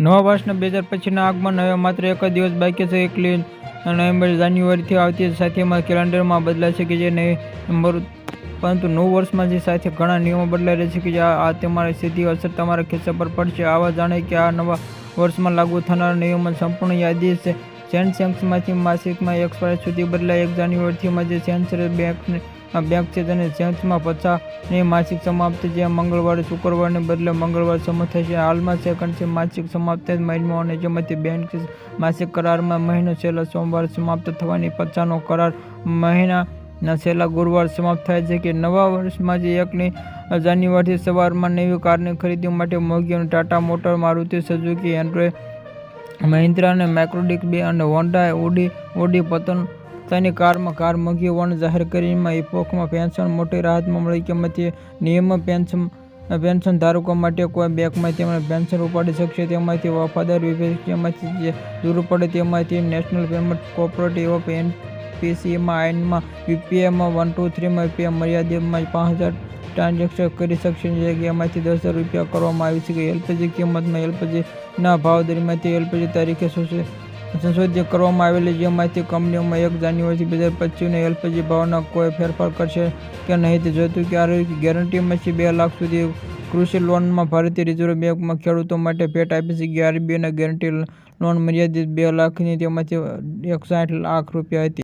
નવા વર્ષના બે હજાર પછીના આગમન હવે માત્ર એક જ દિવસ બાકી છે. એકલી નવેમ્બર જાન્યુઆરીથી આવતી સાથેમાં કેલેન્ડરમાં બદલાશે કે જે નવેમ્બર પરંતુ નવ વર્ષમાં જે સાથે ઘણા નિયમો બદલાઈ રહ્યા છે કે જે આ તમારી સીધી અસર તમારા ખિસ્સા પર પડશે. આવા જાણે કે આ નવા વર્ષમાં લાગુ થનારા નિયમો સંપૂર્ણ યાદી છે. સેન્સેક્સમાંથી માસિકમાં એક્સપાયર સુધી બદલાય. એક જાન્યુઆરીથી જે સેન્સર બેંકને બેંક છે તેને સેન્સમાં પચાસની માસિક સમાપ્ત જે મંગળવારે શુક્રવારને બદલે મંગળવાર સમય થશે. હાલમાં સેકન્ડ છે માસિક સમાપ્ત. મહિનો અને જેમાંથી બેંક માસિક કરારમાં મહિનો છેલ્લા સોમવારે સમાપ્ત થવાની પચાસનો કરાર મહિનાના છેલ્લા ગુરુવાર સમાપ્ત થાય છે કે નવા વર્ષમાં જે એકની જાન્યુઆરીથી સવારમાં નવી કારની ખરીદી માટે મોગી અને ટાટા મોટર મારુતિ સુઝુકી એન્ડ્રોય મહિન્દ્રા અને માઇક્રોડિક બે અને હોન્ડા ઓડી ઓડી પતન તેની કારમાં કાર મોંઘી હોવાનું જાહેર કરીને ઇપોકમાં પેન્શન, મોટી રાહતમાં મળી કિંમતી નિયમ પેન્શન પેન્શન ધારકો માટે કોઈ બેંકમાં તેમણે પેન્શન ઉપાડી શકશે, તેમાંથી વફાદાર વિભાગમાંથી દૂર પડે તેમાંથી નેશનલ પેમેન્ટ કોઓપરેટિવ ઓફ એનપીસીમાં આઈનમાં યુપીઆઈમાં વન, ટુ, થ્રીમાં યુપીઆઈ મર્યાદિતમાં પાંચ હજાર ટ્રાન્ઝેક્શન કરી શકશે જગ્યામાંથી દસ હજાર રૂપિયા કરવામાં આવી છે. કે એલપીજી કિંમતમાં એલપીજીના ભાવ દરમિયાનથી એલપીજી તારીખે શું સંશોધિત કરવામાં આવેલી જેમાંથી કંપનીઓમાં એક જાન્યુઆરીથી બે હજાર પચીસને એલપીજી ભાવના કોઈ ફેરફાર કરશે કે નહીં તે જોતું કે આરોગ્ય ગેરંટીમાંથી બે લાખ સુધી કૃષિ લોનમાં ભારતીય રિઝર્વ બેંકમાં ખેડૂતો માટે ભેટ આપી છે. આરબીઆઈના ગેરંટી લોન મર્યાદિત બે લાખની તેમાંથી એકસાઠ લાખ રૂપિયા હતી.